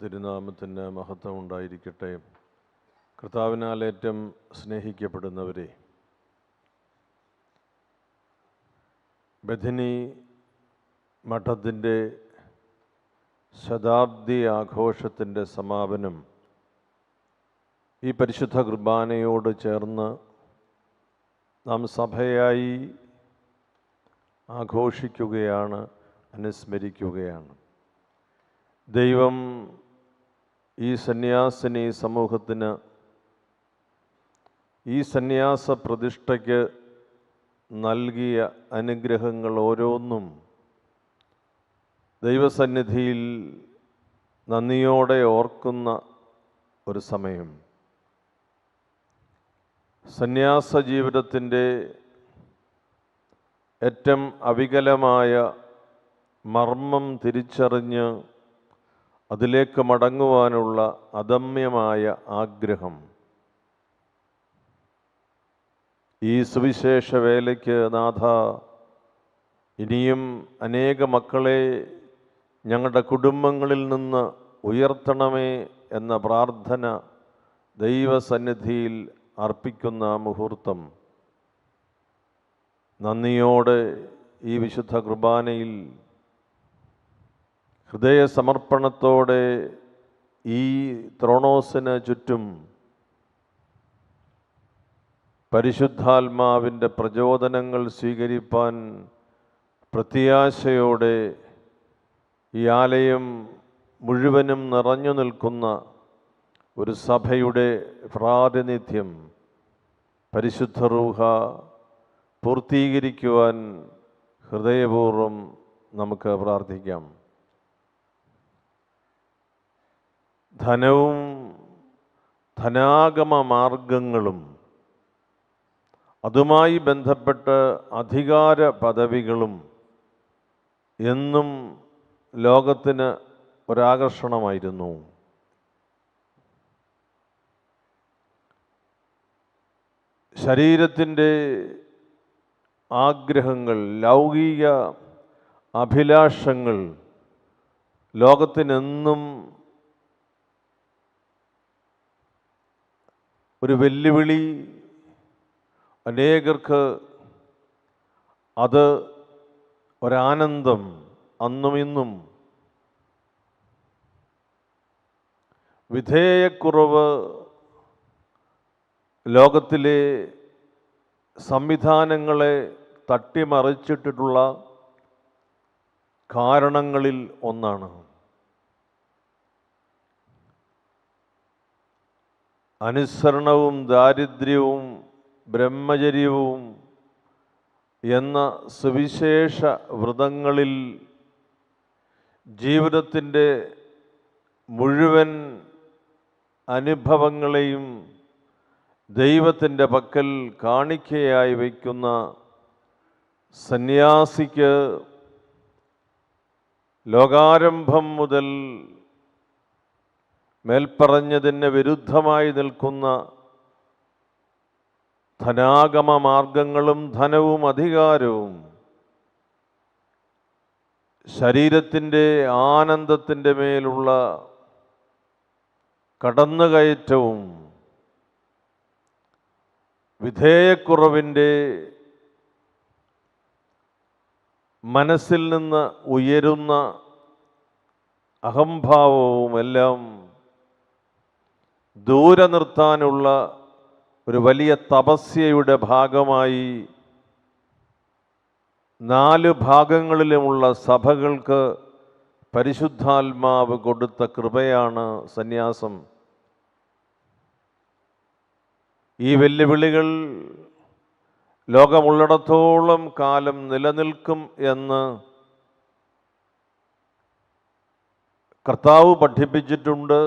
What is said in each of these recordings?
തിരുനാമത്തിന് മഹത്വം ഉണ്ടായിരിക്കട്ടെ. കർത്താവിനാൽ ഏറ്റവും സ്നേഹിക്കപ്പെടുന്നവരെ ബഥിനി മഠത്തിന്റെ ശതാബ്ദി ആഘോഷത്തിന്റെ സമാപനം ഈ പരിശുദ്ധ കുർബാനയോട് ചേർന്ന് നാം സഭയായി ആഘോഷിക്കുകയാണ് അനുസ്മരിക്കുകയാണ്. ദൈവം ഈ സന്യാസിനി സമൂഹത്തിന് ഈ സന്യാസ പ്രതിഷ്ഠയ്ക്ക് നൽകിയ അനുഗ്രഹങ്ങൾ ഓരോന്നും ദൈവസന്നിധിയിൽ നന്ദിയോടെ ഓർക്കുന്ന ഒരു സമയം. സന്യാസ ജീവിതത്തിന്റെ ഏറ്റവും അവികലമായ മർമ്മം തിരിച്ചറിഞ്ഞ് അതിലേക്ക് മടങ്ങുവാനുള്ള അദമ്യമായ ആഗ്രഹം. ഈ സുവിശേഷ വേലയ്ക്ക് നാഥ ഇനിയും അനേക മക്കളെ ഞങ്ങളുടെ കുടുംബങ്ങളിൽ നിന്ന് ഉയർത്തണമേ എന്ന പ്രാർത്ഥന ദൈവസന്നിധിയിൽ അർപ്പിക്കുന്ന മുഹൂർത്തം. നന്ദിയോടെ ഈ വിശുദ്ധ കുർബാനയിൽ ഹൃദയസമർപ്പണത്തോടെ ഈ ത്രോണോസിന് ചുറ്റും പരിശുദ്ധാത്മാവിന്റെ പ്രചോദനങ്ങൾ സ്വീകരിപ്പാൻ പ്രത്യാശയോടെ ഈ ആലയം മുഴുവനും നിറഞ്ഞു നിൽക്കുന്ന ഒരു സഭയുടെ പ്രാതിനിധ്യം പരിശുദ്ധ റൂഹ പൂർത്തീകരിക്കുവാൻ ഹൃദയപൂർവം നമുക്ക് പ്രാർത്ഥിക്കാം. ധനവും ധനാഗമ മാർഗങ്ങളും അതുമായി ബന്ധപ്പെട്ട് അധികാര പദവികളും എന്നും ലോകത്തിന് ഒരാകർഷണമായിരുന്നു. ശരീരത്തിന്റെ ആഗ്രഹങ്ങൾ ലൗകിക അഭിലാഷങ്ങൾ ലോകത്തിനെന്നും ഒരു വെല്ലുവിളി അനേകർക്ക് അത് ഒരാനന്ദം അന്നും ഇന്നും. വിധേയക്കുറവ് ലോകത്തിലെ സംവിധാനങ്ങളെ തട്ടിമറിച്ചിട്ടിട്ടുള്ള കാരണങ്ങളിൽ ഒന്നാണ്. അനുസരണവും ദാരിദ്ര്യവും ബ്രഹ്മചര്യവും എന്ന സുവിശേഷ വ്രതങ്ങളിൽ ജീവിതത്തിന്റെ മുഴുവൻ അനുഭവങ്ങളെയും ദൈവത്തിന്റെ പക്കൽ കാണിക്കയായി വയ്ക്കുന്ന സന്യാസിക്ക് ലോകാരംഭം മുതൽ മേൽപ്പറഞ്ഞതിന് വിരുദ്ധമായി നിൽക്കുന്ന ധനാഗമ മാർഗങ്ങളും ധനവും അധികാരവും ശരീരത്തിന്റെ ആനന്ദത്തിന്റെ മേലുള്ള കടന്നുകയറ്റവും വിധേയക്കുറവിന്റെ മനസ്സിൽ നിന്ന് ഉയരുന്ന അഹംഭാവവും എല്ലാം ദൂരെ നിർത്താനുള്ള ഒരു വലിയ തപസ്യയുടെ ഭാഗമായി നാല് ഭാഗങ്ങളിലുമുള്ള സഭകൾക്ക് പരിശുദ്ധാത്മാവ് കൊടുത്ത കൃപയാണ് സന്യാസം. ഈ വെല്ലുവിളികൾ ലോകമുള്ളിടത്തോളം കാലം നിലനിൽക്കും എന്ന് കർത്താവ് പഠിപ്പിച്ചിട്ടുണ്ട്.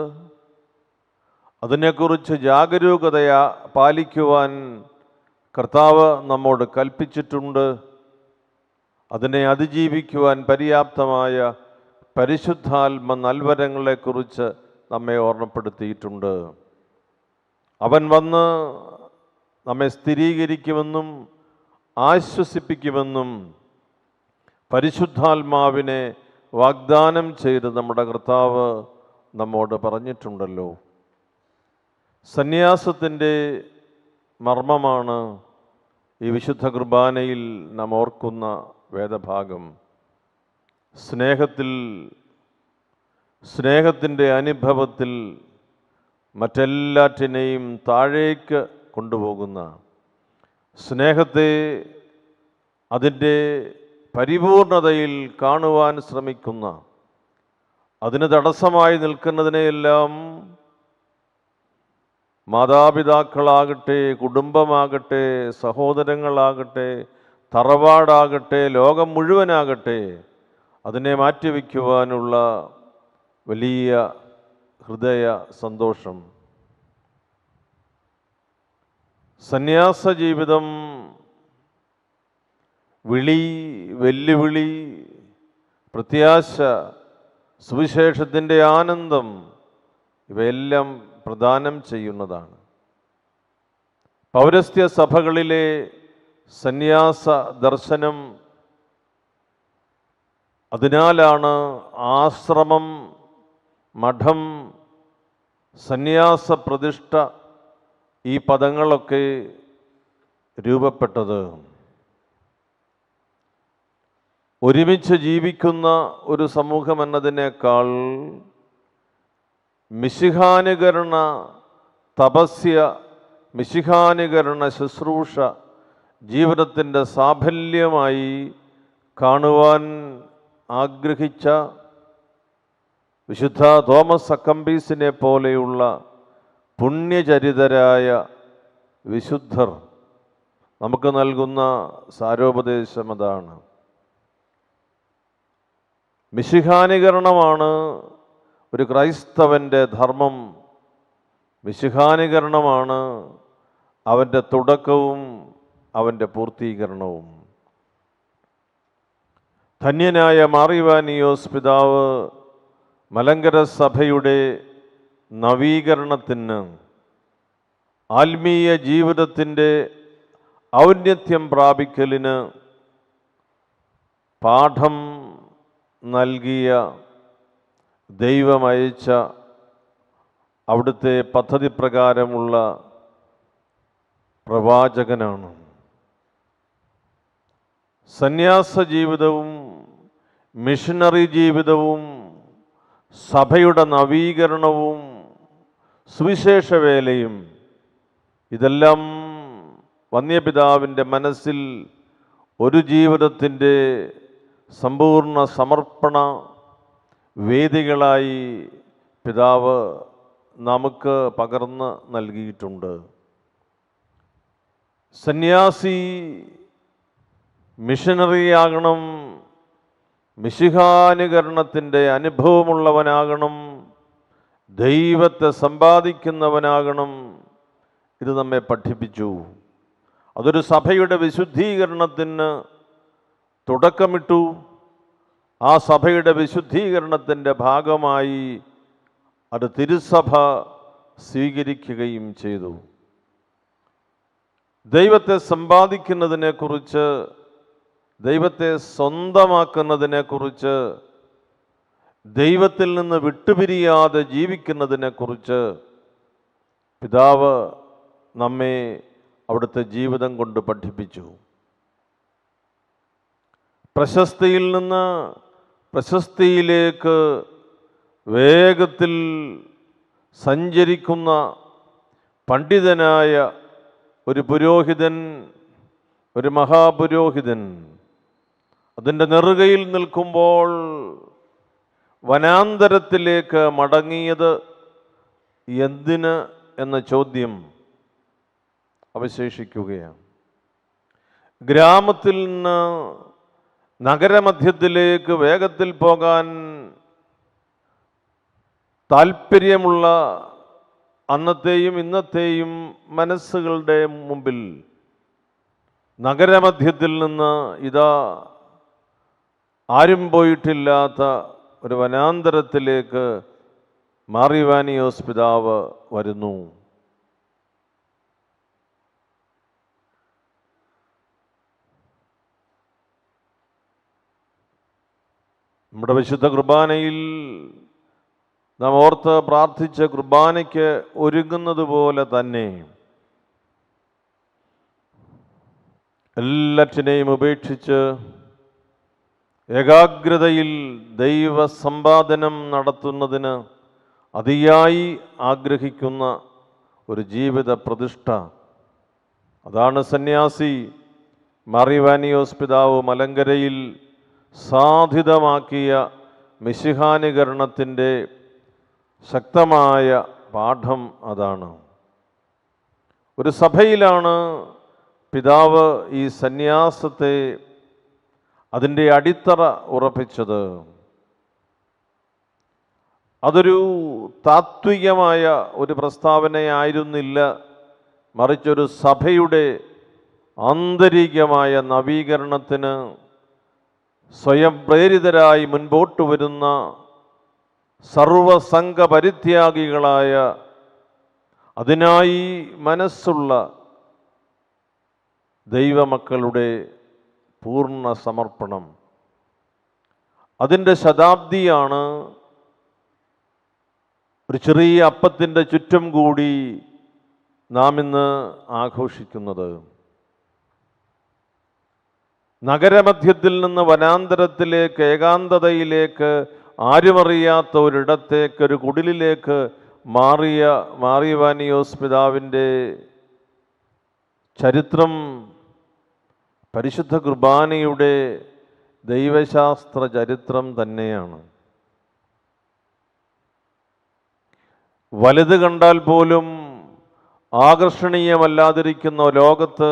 അതിനെക്കുറിച്ച് ജാഗരൂകതയ പാലിക്കുവാൻ കർത്താവ് നമ്മോട് കൽപ്പിച്ചിട്ടുണ്ട്. അതിനെ അതിജീവിക്കുവാൻ പര്യാപ്തമായ പരിശുദ്ധാത്മ നൽവരങ്ങളെക്കുറിച്ച് നമ്മെ ഓർമ്മപ്പെടുത്തിയിട്ടുണ്ട്. അവൻ വന്ന് നമ്മെ സ്ഥിരീകരിക്കുമെന്നും ആശ്വസിപ്പിക്കുമെന്നും പരിശുദ്ധാത്മാവിനെ വാഗ്ദാനം ചെയ്ത് നമ്മുടെ കർത്താവ് നമ്മോട് പറഞ്ഞിട്ടുണ്ടല്ലോ. സന്യാസത്തിന്റെ മർമ്മമാണ് ഈ വിശുദ്ധ കുർബാനയിൽ നാം ഓർക്കുന്ന വേദഭാഗം. സ്നേഹത്തിൽ സ്നേഹത്തിന്റെ അനുഭവത്തിൽ മറ്റെല്ലാറ്റിനെയും താഴേക്ക് കൊണ്ടുപോകുന്ന സ്നേഹത്തെ അതിന്റെ പരിപൂർണതയിൽ കാണുവാൻ ശ്രമിക്കുന്ന അതിന് തടസ്സമായി നിൽക്കുന്നതിനെയെല്ലാം മാതാപിതാക്കളാകട്ടെ കുടുംബമാകട്ടെ സഹോദരങ്ങളാകട്ടെ തറവാടാകട്ടെ ലോകം മുഴുവനാകട്ടെ അതിനെ മാറ്റിവെക്കുവാനുള്ള വലിയ ഹൃദയ സന്തോഷം. സന്യാസ ജീവിതം വിളി വെല്ലുവിളി പ്രത്യാശ സുവിശേഷത്തിന്റെ ആനന്ദം ഇവയെല്ലാം പ്രദാനം ചെയ്യുന്നതാണ്. പൗരസ്ത്യ സഭകളിലെ സന്യാസ ദർശനം അതിനാലാണ് ആശ്രമം മഠം സന്യാസ പ്രതിഷ്ഠ ഈ പദങ്ങളൊക്കെ രൂപപ്പെട്ടത്. ഒരുമിച്ച് ജീവിക്കുന്ന ഒരു സമൂഹം എന്നതിനേക്കാൾ മിശിഹാനുകരണ തപസ്യ മിശിഹാനുകരണ ശുശ്രൂഷ ജീവിതത്തിന്റെ സാഫല്യമായി കാണുവാൻ ആഗ്രഹിച്ച വിശുദ്ധ തോമസ് അക്കംബീസിനെ പോലെയുള്ള പുണ്യചരിതരായ വിശുദ്ധർ നമുക്ക് നൽകുന്ന സാരോപദേശം അതാണ്. മിശിഹാനികരണമാണ് ഒരു ക്രൈസ്തവന്റെ ധർമ്മം വിശുഖാനുകരണമാണ് അവന്റെ തുടക്കവും അവന്റെ പൂർത്തീകരണവും. ധന്യനായ മാറിവാനിയോസ് പിതാവ് മലങ്കര സഭയുടെ നവീകരണത്തിന് ആത്മീയ ജീവിതത്തിന്റെ ഔന്നത്യം പ്രാപിക്കലിന് പാഠം നൽകിയ ദൈവമയച്ച അവിടുത്തെ പദ്ധതി പ്രകാരമുള്ള പ്രവാചകനാണ്. സന്യാസ ജീവിതവും മിഷനറി ജീവിതവും സഭയുടെ നവീകരണവും സുവിശേഷ വേലയും ഇതെല്ലാം വന്യപിതാവിന്റെ മനസ്സിൽ ഒരു ജീവിതത്തിന്റെ സമ്പൂർണ സമർപ്പണ വേദികളായി പിതാവ് നമുക്ക് പകർന്ന് നൽകിയിട്ടുണ്ട്. സന്യാസി മിഷനറിയാകണം മിശിഹാനുകരണത്തിന്റെ അനുഭവമുള്ളവനാകണം ദൈവത്തെ സമ്പാദിക്കുന്നവനാകണം. ഇത് നമ്മെ പഠിപ്പിച്ചു. അതൊരു സഭയുടെ വിശുദ്ധീകരണത്തിന് തുടക്കമിട്ടു. ആ സഭയുടെ വിശുദ്ധീകരണത്തിന്റെ ഭാഗമായി അത് തിരുസഭ സ്വീകരിക്കുകയും ചെയ്തു. ദൈവത്തെ സമ്പാദിക്കുന്നതിനെക്കുറിച്ച് ദൈവത്തെ സ്വന്തമാക്കുന്നതിനെക്കുറിച്ച് ദൈവത്തിൽ നിന്ന് വിട്ടുപിരിയാതെ ജീവിക്കുന്നതിനെക്കുറിച്ച് പിതാവ് നമ്മെ അവിടുത്തെ ജീവിതം കൊണ്ട് പഠിപ്പിച്ചു. പ്രശസ്തിയിൽ നിന്ന് പ്രശസ്തിയിലേക്ക് വേഗത്തിൽ സഞ്ചരിക്കുന്ന പണ്ഡിതനായ ഒരു പുരോഹിതൻ ഒരു മഹാപുരോഹിതൻ അതിന്റെ നെറുകയിൽ നിൽക്കുമ്പോൾ വനാന്തരത്തിലേക്ക് മടങ്ങിയത് എന്തിന് എന്ന ചോദ്യം അവശേഷിക്കുകയാണ്. ഗ്രാമത്തിൽ നിന്ന് നഗരമധ്യത്തിലേക്ക് വേഗത്തിൽ പോകാൻ താല്പര്യമുള്ള അന്നത്തെയും ഇന്നത്തെയും മനസ്സുകളുടെ മുമ്പിൽ നഗരമധ്യത്തിൽ നിന്ന് ഇതാ ആരും പോയിട്ടില്ലാത്ത ഒരു വനാന്തരത്തിലേക്ക് മാറിവാനിയോസ് പിതാവ് വരുന്നു. നമ്മുടെ വിശുദ്ധ കുർബാനയിൽ നാം ഓർത്ത് പ്രാർത്ഥിച്ച കുർബാനയ്ക്ക് ഒരുങ്ങുന്നത് പോലെ തന്നെ എല്ലാറ്റിനെയും ഉപേക്ഷിച്ച് ഏകാഗ്രതയിൽ ദൈവസമ്പാദനം നടത്തുന്നതിന് അതിയായി ആഗ്രഹിക്കുന്ന ഒരു ജീവിത പ്രതിഷ്ഠ. അതാണ് സന്യാസി മറിവാനിയോസ് പിതാവ് മലങ്കരയിൽ സാധിതമാക്കിയ മിശിഹാനുകരണത്തിന്റെ ശക്തമായ പാഠം അതാണ്. ഒരു സഭയിലാണ് പിതാവ് ഈ സന്യാസത്തെ അതിന്റെ അടിത്തറ ഉറപ്പിച്ചത്. അതൊരു താത്വികമായ ഒരു പ്രസ്താവനയായിരുന്നില്ല മറിച്ചൊരു സഭയുടെ ആന്തരികമായ നവീകരണത്തിന് സ്വയം പ്രേരിതരായി മുൻപോട്ട് വരുന്ന സർവസംഘ പരിത്യാഗികളായ അതിനായി മനസ്സുള്ള ദൈവമക്കളുടെ പൂർണ സമർപ്പണം. അതിന്റെ ശതാബ്ദിയാണ് ഒരു ചെറിയ അപ്പത്തിന്റെ ചുറ്റും കൂടി നാം ഇന്ന് ആഘോഷിക്കുന്നത്. നഗരമധ്യത്തിൽ നിന്ന് വനാന്തരത്തിലേക്ക് ഏകാന്തതയിലേക്ക് ആരുമറിയാത്ത ഒരിടത്തേക്ക് ഒരു കുടിലിലേക്ക് മാറിയ മാറിയവാനിയോസ് പിതാവിന്റെ ചരിത്രം പരിശുദ്ധ കുർബാനയുടെ ദൈവശാസ്ത്ര ചരിത്രം തന്നെയാണ്. വലുത് കണ്ടാൽ പോലും ആകർഷണീയമല്ലാതിരിക്കുന്ന ലോകത്ത്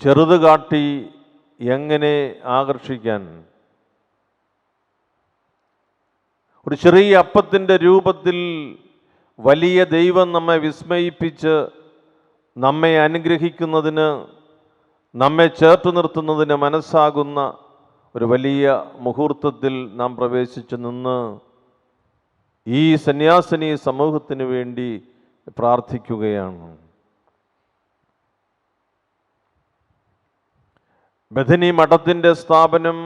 ചെറുത് കാട്ടി എങ്ങനെ ആകർഷിക്കാൻ? ഒരു ചെറിയ അപ്പത്തിന്റെ രൂപത്തിൽ വലിയ ദൈവം നമ്മെ വിസ്മയിപ്പിച്ച് നമ്മെ അനുഗ്രഹിക്കുന്നതിന് നമ്മെ ചേർത്ത് നിർത്തുന്നതിന് മനസ്സാകുന്ന ഒരു വലിയ മുഹൂർത്തത്തിൽ നാം പ്രവേശിച്ചു നിന്ന് ഈ സന്യാസിനി സമൂഹത്തിന് വേണ്ടി പ്രാർത്ഥിക്കുകയാണ്. ബഥനി മഠത്തിന്റെ സ്ഥാപനം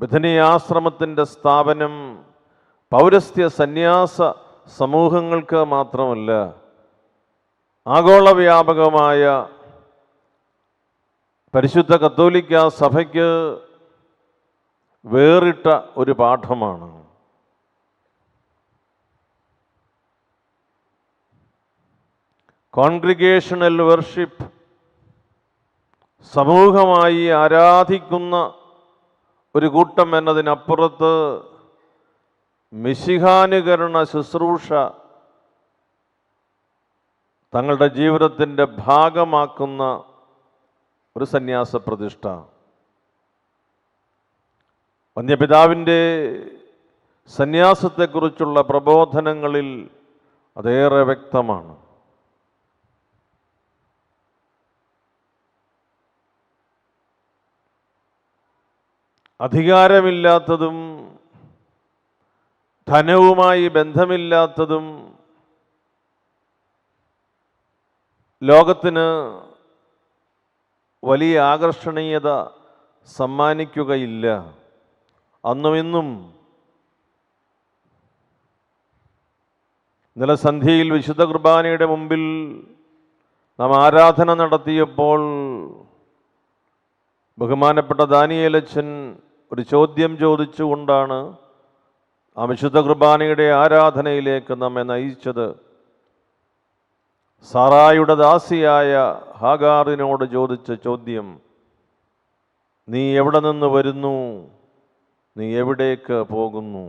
ബഥനി ആശ്രമത്തിന്റെ സ്ഥാപനം പൗരസ്ത്യ സന്യാസ സമൂഹങ്ങൾക്ക് മാത്രമല്ല ആഗോളവ്യാപകമായ പരിശുദ്ധ കത്തോലിക്ക സഭയ്ക്ക് വേറിട്ട ഒരു പാഠമാണ്. കോൺഗ്രിഗേഷണൽ വർഷിപ്പ് സമൂഹമായി ആരാധിക്കുന്ന ഒരു കൂട്ടം എന്നതിനപ്പുറത്ത് മിശിഹാനുകരണ ശുശ്രൂഷ തങ്ങളുടെ ജീവിതത്തിന്റെ ഭാഗമാക്കുന്ന ഒരു സന്യാസ പ്രതിഷ്ഠ. വന്യപിതാവിന്റെ സന്യാസത്തെക്കുറിച്ചുള്ള പ്രബോധനങ്ങളിൽ അതേറെ വ്യക്തമാണ്. അധികാരമില്ലാത്തതും ധനവുമായി ബന്ധമില്ലാത്തതും ലോകത്തിന് വലിയ ആകർഷണീയത സമ്മാനിക്കുകയില്ല. അന്നും ഇന്നും വിശുദ്ധ കുർബാനയുടെ മുമ്പിൽ നാം ആരാധന നടത്തിയപ്പോൾ ബഹുമാനപ്പെട്ട ദാനിയേലച്ചൻ ഒരു ചോദ്യം ചോദിച്ചുകൊണ്ടാണ് ആ വിശുദ്ധ കുർബാനയുടെ ആരാധനയിലേക്ക് നമ്മെ നയിച്ചത്. സാറായുടെ ദാസിയായ ഹാഗാറിനോട് ചോദിച്ച ചോദ്യം നീ എവിടെ നിന്ന് വരുന്നു? നീ എവിടേക്ക് പോകുന്നു?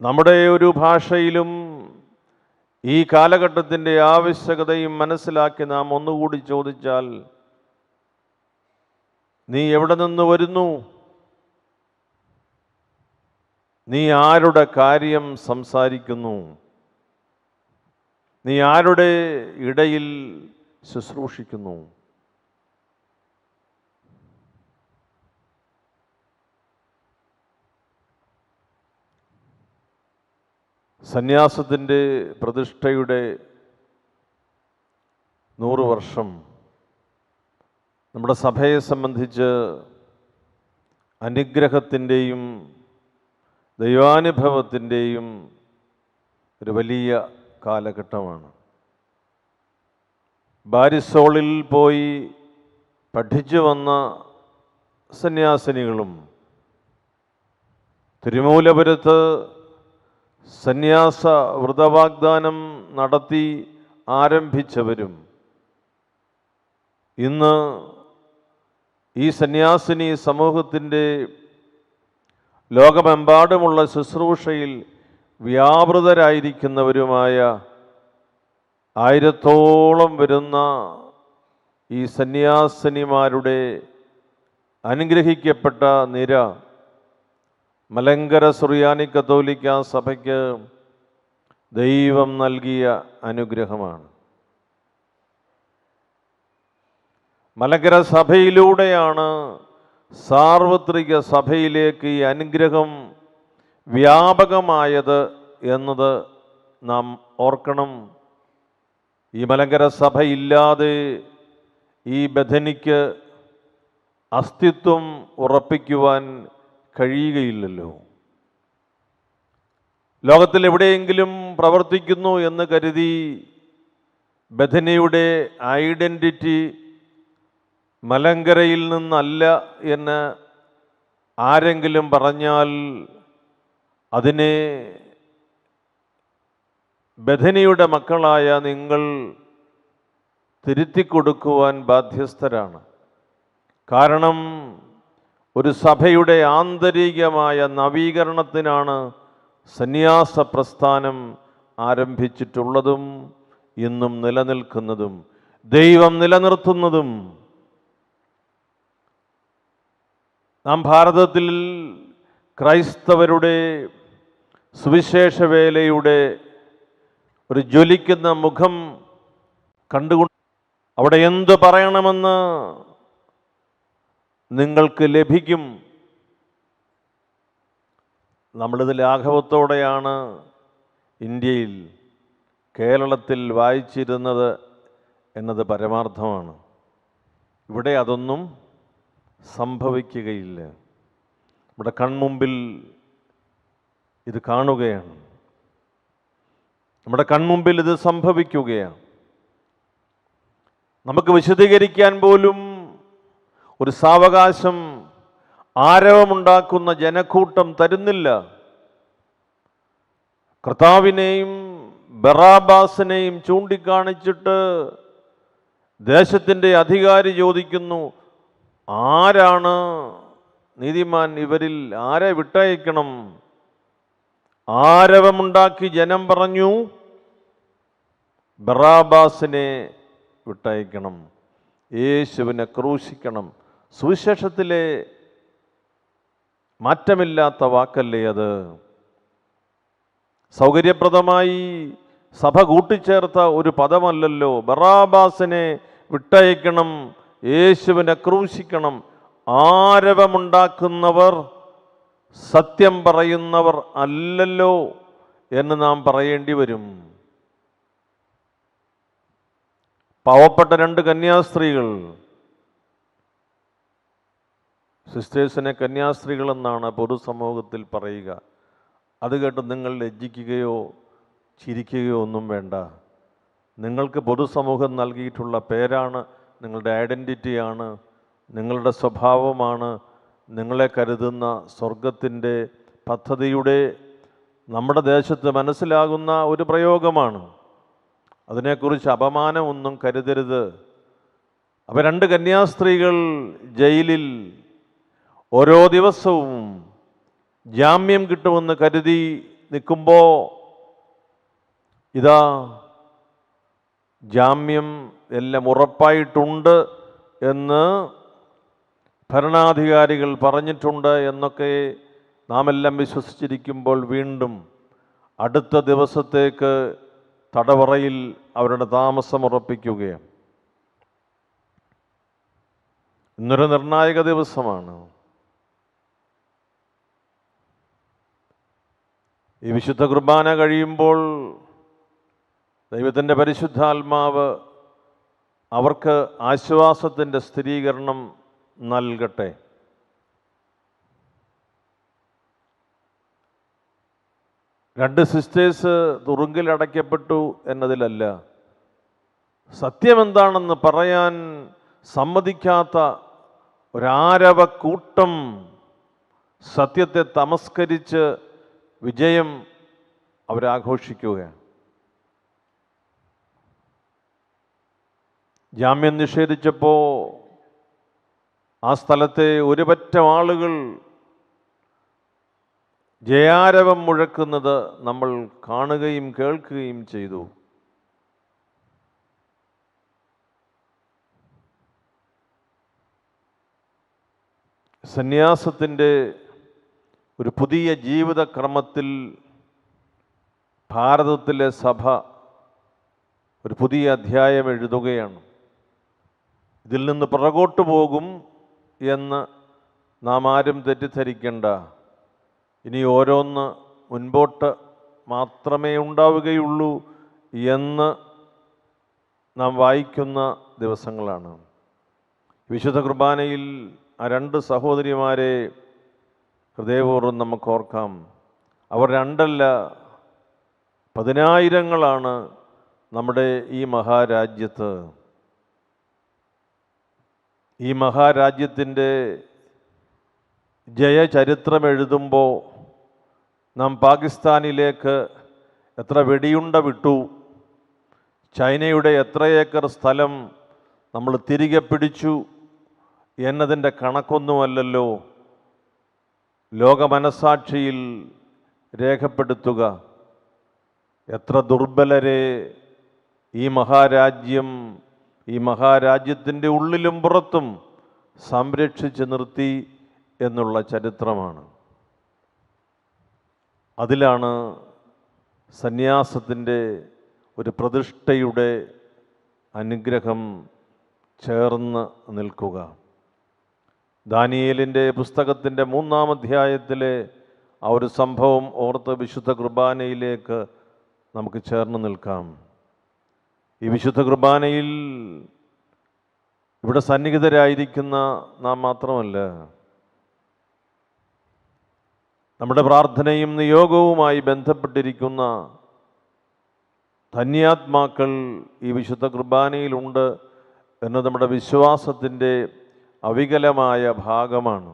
നമ്മുടെ ഒരു ഭാഷയിലും ഈ കാലഘട്ടത്തിന്റെ ആവശ്യകതയും മനസ്സിലാക്കി നാം ഒന്നുകൂടി ചോദിച്ചാൽ നീ എവിടെ നിന്ന് വരുന്നു? നീ ആരുടെ കാര്യം സംസാരിക്കുന്നു? നീ ആരുടെ ഇടയിൽ ശുശ്രൂഷിക്കുന്നു? സന്യാസത്തിന്റെ പ്രതിഷ്ഠയുടെ നൂറ് വർഷം നമ്മുടെ സഭയെ സംബന്ധിച്ച് അനുഗ്രഹത്തിന്റെയും ദൈവാനുഭവത്തിന്റെയും ഒരു വലിയ കാലഘട്ടമാണ്. ബാരിസോളിൽ പോയി പഠിച്ചു വന്ന സന്യാസിനികളും തിരുമൂലപുരത്ത് സന്യാസ വ്രതവാഗ്ദാനം നടത്തി ആരംഭിച്ചവരും. ഇന്ന് ഈ സന്യാസിനി സമൂഹത്തിന്റെ ലോകമെമ്പാടുമുള്ള ശുശ്രൂഷയിൽ വ്യാപൃതരായിരിക്കുന്നവരുമായ ആയിരത്തോളം വരുന്ന ഈ സന്യാസിനിമാരുടെ അനുഗ്രഹിക്കപ്പെട്ട നിര മലങ്കര സുറിയാനി കത്തോലിക്ക സഭയ്ക്ക് ദൈവം നൽകിയ അനുഗ്രഹമാണ്. മലങ്കര സഭയിലൂടെയാണ് സാർവത്രിക സഭയിലേക്ക് ഈ അനുഗ്രഹം വ്യാപകമായത് എന്നത് നാം ഓർക്കണം. ഈ മലങ്കര സഭയില്ലാതെ ഈ ബഥനിക്ക് അസ്തിത്വം ഉറപ്പിക്കുവാൻ കഴിയുകയില്ലല്ലോ. ലോകത്തിൽ എവിടെയെങ്കിലും പ്രവർത്തിക്കുന്നു എന്ന് കരുതി ബഥനയുടെ ഐഡന്റിറ്റി മലങ്കരയിൽ നിന്നല്ല എന്ന് ആരെങ്കിലും പറഞ്ഞാൽ അതിനെ ബഥനിയുടെ മക്കളായ നിങ്ങൾ തിരുത്തിക്കൊടുക്കുവാൻ ബാധ്യസ്ഥരാണ്. കാരണം ഒരു സഭയുടെ ആന്തരികമായ നവീകരണത്തിനാണ് സന്യാസ പ്രസ്ഥാനം ആരംഭിച്ചിട്ടുള്ളതും ഇന്നും നിലനിൽക്കുന്നതും ദൈവം നിലനിർത്തുന്നതും. നാം ഭാരതത്തിൽ ക്രൈസ്തവരുടെ സുവിശേഷ വേലയുടെ ഒരു ജ്വലിക്കുന്ന മുഖം കണ്ടുകൊണ്ട് അവിടെ എന്ത് പറയണമെന്ന് നിങ്ങൾക്ക് ലഭിക്കും. നമ്മളിത് ലാഘവത്തോടെയാണ് ഇന്ത്യയിൽ കേരളത്തിൽ വായിച്ചിരുന്നത് എന്നത് പരമാർത്ഥമാണ്. ഇവിടെ അതൊന്നും സംഭവിക്കുകയില്ല. ഇവിടെ കൺമുമ്പിൽ ഇത് കാണുകയാണ്. നമ്മുടെ കൺമുമ്പിൽ ഇത് സംഭവിക്കുകയാണ്. നമുക്ക് വിശദീകരിക്കാൻ പോലും ഒരു സാവകാശം ആരവമുണ്ടാക്കുന്ന ജനക്കൂട്ടം തരുന്നില്ല. കർത്താവിനെയും ബറാബാസിനെയും ചൂണ്ടിക്കാണിച്ചിട്ട് ദേശത്തിന്റെ അധികാരി ചോദിക്കുന്നു ആരാണ് നീതിമാൻ? ഇവരിൽ ആരെ വിട്ടയക്കണം? ആരവമുണ്ടാക്കി ജനം പറഞ്ഞു ബറാബാസിനെ വിട്ടയക്കണം. യേശുവിനെ ക്രൂശിക്കണം. സുവിശേഷത്തിലെ മാറ്റമില്ലാത്ത വാക്കല്ലേ അത്? സൗകര്യപ്രദമായി സഭ കൂട്ടിച്ചേർത്ത ഒരു പദമല്ലല്ലോ. ബറാബാസിനെ വിട്ടയക്കണം യേശുവിനെ ക്രൂശിക്കണം. ആരവമുണ്ടാക്കുന്നവർ സത്യം പറയുന്നവർ അല്ലല്ലോ എന്ന് നാം പറയേണ്ടി വരും. പാവപ്പെട്ട രണ്ട് കന്യാസ്ത്രീകൾ സിസ്റ്റേഴ്സിനെ കന്യാസ്ത്രീകളെന്നാണ് പൊതുസമൂഹത്തിൽ പറയുക. അത് കേട്ട് നിങ്ങൾ ലജ്ജിക്കുകയോ ചിരിക്കുകയോ ഒന്നും വേണ്ട. നിങ്ങൾക്ക് പൊതുസമൂഹം നൽകിയിട്ടുള്ള പേരാണ് നിങ്ങളുടെ ഐഡന്റിറ്റിയാണ് നിങ്ങളുടെ സ്വഭാവമാണ് നിങ്ങളെ കരുതുന്ന സ്വർഗത്തിന്റെ പദ്ധതിയുടെ നമ്മുടെ ദേശത്ത് മനസ്സിലാകുന്ന ഒരു പ്രയോഗമാണ്. അതിനെക്കുറിച്ച് അപമാനമൊന്നും കരുതരുത്. അപ്പോൾ രണ്ട് കന്യാസ്ത്രീകൾ ജയിലിൽ ഓരോ ദിവസവും ജാമ്യം കിട്ടുമെന്ന് കരുതി നിൽക്കുമ്പോൾ ഇതാ ജാമ്യം എല്ലാം ഉറപ്പായിട്ടുണ്ട് എന്ന് ഭരണാധികാരികൾ പറഞ്ഞിട്ടുണ്ട് എന്നൊക്കെ നാം എല്ലാം വിശ്വസിച്ചിരിക്കുമ്പോൾ വീണ്ടും അടുത്ത ദിവസത്തേക്ക് തടവറയിൽ അവരുടെ താമസം ഉറപ്പിക്കുകയാണ്. ഇന്നൊരു നിർണായക ദിവസമാണ്. ഈ വിശുദ്ധ കുർബാന കഴിയുമ്പോൾ ദൈവത്തിന്റെ പരിശുദ്ധാത്മാവ് അവർക്ക് ആശ്വാസത്തിന്റെ സ്ഥിരീകരണം നൽകട്ടെ. രണ്ട് സിസ്റ്റേഴ്സ് തുറുങ്കിലടയ്ക്കപ്പെട്ടു എന്നതിലല്ല. സത്യമെന്താണെന്ന് പറയാൻ സമ്മതിക്കാത്ത ഒരാരവക്കൂട്ടം സത്യത്തെ തമസ്കരിച്ച് വിജയം അവരാഘോഷിക്കുകയാണ്. ജാമ്യം നിഷേധിച്ചപ്പോൾ ആ സ്ഥലത്തെ ഒരുപറ്റം ആളുകൾ ജയാരവം മുഴക്കുന്നത് നമ്മൾ കാണുകയും കേൾക്കുകയും ചെയ്തു. സന്യാസത്തിന്റെ ഒരു പുതിയ ജീവിതക്രമത്തിൽ ഭാരതത്തിലെ സഭ ഒരു പുതിയ അധ്യായം എഴുതുകയാണ്. ഇതിൽ നിന്ന് പുറകോട്ട് പോകും എന്ന് നാം ആരും തെറ്റിദ്ധരിക്കേണ്ട. ഇനി ഓരോന്ന് മുൻപോട്ട് മാത്രമേ ഉണ്ടാവുകയുള്ളൂ എന്ന് നാം വായിക്കുന്ന ദിവസങ്ങളാണ്. വിശുദ്ധ കുർബാനയിൽ ആ രണ്ട് സഹോദരിമാരെ ഹൃദയപൂർവം നമുക്ക് ഓർക്കാം അവർ രണ്ടല്ല പതിനായിരങ്ങളാണ് നമ്മുടെ ഈ മഹാരാജ്യത്ത്. ഈ മഹാരാജ്യത്തിന്റെ ജയചരിത്രം എഴുതുമ്പോൾ നാം പാകിസ്ഥാനിലേക്ക് എത്ര വെടിയുണ്ട വിട്ടു. ചൈനയുടെ എത്ര ഏക്കർ സ്ഥലം നമ്മൾ തിരികെ പിടിച്ചു എന്നതിന്റെ കണക്കൊന്നുമല്ലല്ലോ. ലോക മനസാക്ഷിയിൽ രേഖപ്പെടുത്തുക. എത്ര ദുർബലരെ ഈ മഹാരാജ്യം ഈ മഹാരാജ്യത്തിന്റെ ഉള്ളിലും പുറത്തും സംരക്ഷിച്ച് നിർത്തി എന്നുള്ള ചരിത്രമാണ്. അതിലാണ് സന്യാസത്തിന്റെ ഒരു പ്രതിഷ്ഠയുടെ അനുഗ്രഹം ചേർന്ന് നിൽക്കുക. ദാനിയേലിന്റെ പുസ്തകത്തിന്റെ മൂന്നാം അധ്യായത്തിലെ ആ ഒരു സംഭവം ഓർത്ത് വിശുദ്ധ കുർബാനയിലേക്ക് നമുക്ക് ചേർന്ന് നിൽക്കാം. ഈ വിശുദ്ധ കുർബാനയിൽ ഇവിടെ സന്നിഹിതരായിരിക്കുന്ന നാം മാത്രമല്ല നമ്മുടെ പ്രാർത്ഥനയും നിയോഗവുമായി ബന്ധപ്പെട്ടിരിക്കുന്ന ധന്യാത്മാക്കൾ ഈ വിശുദ്ധ കുർബാനയിലുണ്ട് എന്ന് നമ്മുടെ വിശ്വാസത്തിന്റെ അവികലമായ ഭാഗമാണ്.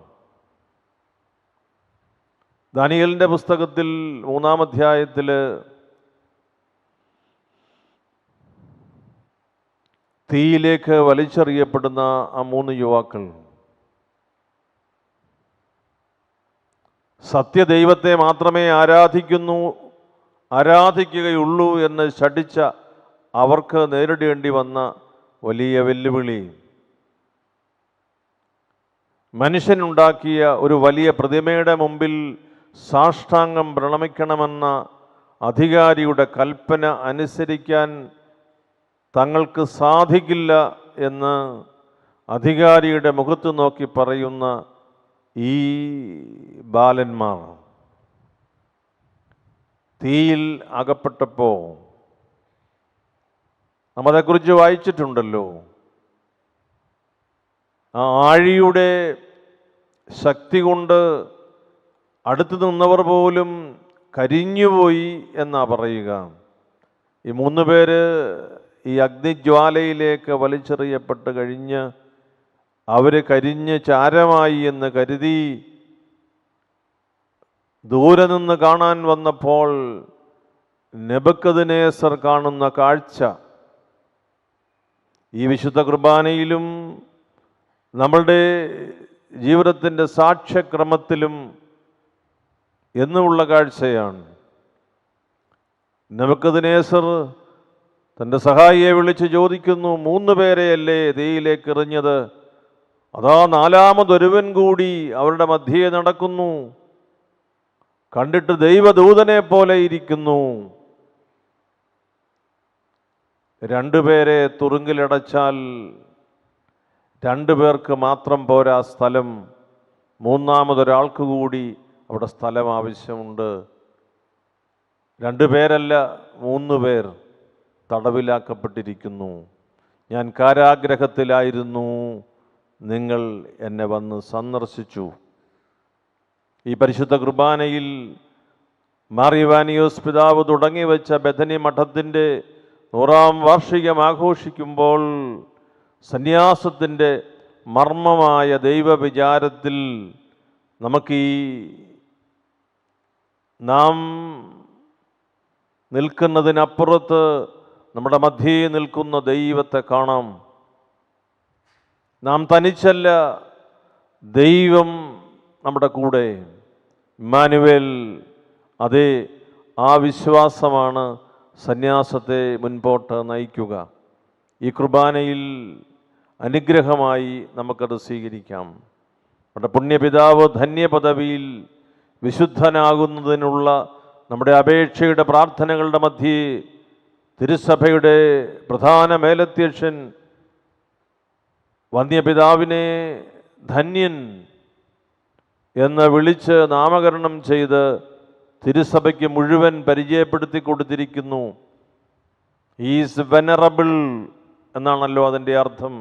ദാനിയലിന്റെ പുസ്തകത്തിൽ മൂന്നാം അധ്യായത്തിൽ തീയിലേക്ക് വലിച്ചെറിയപ്പെടുന്ന ആ മൂന്ന് യുവാക്കൾ സത്യദൈവത്തെ മാത്രമേ ആരാധിക്കുന്നു ആരാധിക്കുകയുള്ളൂ എന്ന് ശഠിച്ച അവർക്ക് നേരിടേണ്ടി വന്ന വലിയ വെല്ലുവിളി. മനുഷ്യനുണ്ടാക്കിയ ഒരു വലിയ പ്രതിമയുടെ മുമ്പിൽ സാഷ്ടാംഗം പ്രണമിക്കണമെന്ന അധികാരിയുടെ കൽപ്പന അനുസരിക്കാൻ തങ്ങൾക്ക് സാധിക്കില്ല എന്ന് അധികാരിയുടെ മുഖത്ത് നോക്കി പറയുന്ന ഈ ബാലന്മാർ. തീയിൽ അകപ്പെട്ടപ്പോൾ നമ്മളെക്കുറിച്ച് വായിച്ചിട്ടുണ്ടല്ലോ. ആ ആഴിയുടെ ശക്തി കൊണ്ട് അടുത്ത് നിന്നവർ പോലും കരിഞ്ഞുപോയി എന്നാ പറയുക. ഈ മൂന്ന് പേര് ഈ അഗ്നിജ്വാലയിലേക്ക് വലിച്ചെറിയപ്പെട്ട് കഴിഞ്ഞ് അവർ കരിഞ്ഞ് ചാരമായി എന്ന് കരുതി ദൂരെ നിന്ന് കാണാൻ വന്നപ്പോൾ നെബക്കതിനേസർ കാണുന്ന കാഴ്ച. ഈ വിശുദ്ധ കുർബാനയിലും നമ്മളുടെ ജീവിതത്തിന്റെ സാക്ഷ്യക്രമത്തിലും എന്നുമുള്ള കാഴ്ചയാണ്. നമുക്കതിനേസർ തന്റെ സഹായിയെ വിളിച്ച് ചോദിക്കുന്നു മൂന്ന് പേരെയല്ലേ തീയിലേക്ക് എറിഞ്ഞത്? അതാ നാലാമതൊരുവൻ കൂടി അവരുടെ മധ്യേ നടക്കുന്നു. കണ്ടിട്ട് ദൈവദൂതനെ പോലെ ഇരിക്കുന്നു. രണ്ടുപേരെ തുറുങ്കിലടച്ചാൽ രണ്ടു പേർക്ക് മാത്രം പോരാ സ്ഥലം. മൂന്നാമതൊരാൾക്ക് കൂടി അവിടെ സ്ഥലം ആവശ്യമുണ്ട്. രണ്ടു പേരല്ല മൂന്ന് പേർ തടവിലാക്കപ്പെട്ടിരിക്കുന്നു. ഞാൻ കാരാഗ്രഹത്തിലായിരുന്നു. നിങ്ങൾ എന്നെ വന്ന് സന്ദർശിച്ചു. ഈ പരിശുദ്ധ കുർബാനയിൽ മാറിവാനിയോസ് പിതാവ് തുടങ്ങി വെച്ച ബഥനി മഠത്തിന്റെ നൂറാം വാർഷികം ആഘോഷിക്കുമ്പോൾ സന്യാസത്തിന്റെ മർമ്മമായ ദൈവവിചാരത്തിൽ നമുക്ക് ഈ നാം നിൽക്കുന്നതിനപ്പുറത്ത് നമ്മുടെ മധ്യേ നിൽക്കുന്ന ദൈവത്തെ കാണാം. നാം തനിച്ചല്ല ദൈവം നമ്മുടെ കൂടെ. ഇമ്മാനുവേൽ അതേ ആ വിശ്വാസമാണ് സന്യാസത്തെ മുൻപോട്ട് നയിക്കുക. ഈ കുർബാനയിൽ അനുഗ്രഹമായി നമുക്കത് സ്വീകരിക്കാം. നമ്മുടെ പുണ്യപിതാവ് ധന്യപദവിയിൽ വിശുദ്ധനാകുന്നതിനുള്ള നമ്മുടെ അപേക്ഷയുടെ പ്രാർത്ഥനകളുടെ മധ്യേ തിരുസഭയുടെ പ്രധാന മേലധ്യക്ഷൻ വന്യപിതാവിനെ ധന്യൻ എന്ന് വിളിച്ച് നാമകരണം ചെയ്ത് തിരുസഭയ്ക്ക് മുഴുവൻ പരിചയപ്പെടുത്തി കൊടുത്തിരിക്കുന്നു. ഈസ് വെനറബിൾ എന്നാണല്ലോ അതിന്റെ അർത്ഥം.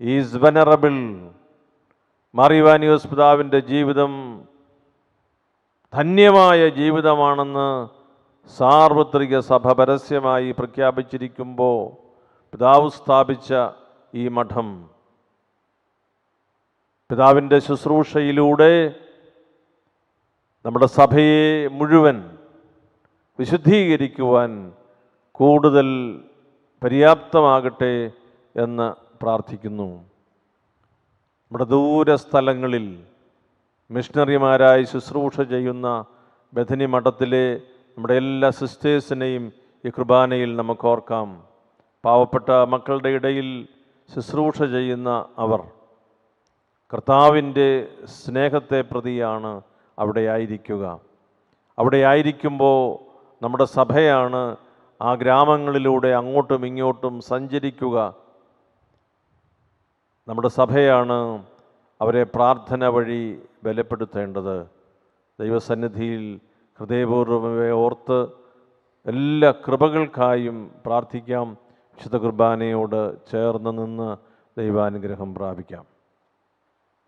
ഈസ് വെനറബിൾ മാറിവാനിയോസ് പിതാവിന്റെ ജീവിതം ധന്യമായ ജീവിതമാണെന്ന് സാർവത്രിക സഭ പരസ്യമായി പ്രഖ്യാപിച്ചിരിക്കുമ്പോൾ പിതാവ് സ്ഥാപിച്ച ഈ മഠം. പിതാവിന്റെ ശുശ്രൂഷയിലൂടെ നമ്മുടെ സഭയെ മുഴുവൻ വിശുദ്ധീകരിക്കുവാൻ കൂടുതൽ പര്യാപ്തമാകട്ടെ എന്ന് പ്രാർത്ഥിക്കുന്നു. നമ്മുടെ ദൂര സ്ഥലങ്ങളിൽ മിഷണറിമാരായി ശുശ്രൂഷ ചെയ്യുന്ന ബഥനി മഠത്തിലെ നമ്മുടെ എല്ലാ സിസ്റ്റേഴ്സിനെയും ഈ കുർബാനയിൽ നമുക്ക് ഓർക്കാം. പാവപ്പെട്ട മക്കളുടെ ഇടയിൽ ശുശ്രൂഷ ചെയ്യുന്ന അവർ കർത്താവിന്റെ സ്നേഹത്തെ പ്രതിയാണ് അവിടെ ആയിരിക്കുക. അവിടെ ആയിരിക്കുമ്പോൾ നമ്മുടെ സഭയാണ് ആ ഗ്രാമങ്ങളിലൂടെ അങ്ങോട്ടും ഇങ്ങോട്ടും സഞ്ചരിക്കുക. നമ്മുടെ സഭയാണ് അവരെ പ്രാർത്ഥന വഴി ബലപ്പെടുത്തേണ്ടത്. ദൈവസന്നിധിയിൽ ഹൃദയപൂർവമേ ഓർത്ത് എല്ലാ കൃപകൾക്കായും പ്രാർത്ഥിക്കാം. വിശുദ്ധ കുർബാനയോട് ചേർന്ന് നിന്ന് ദൈവാനുഗ്രഹം പ്രാപിക്കാം.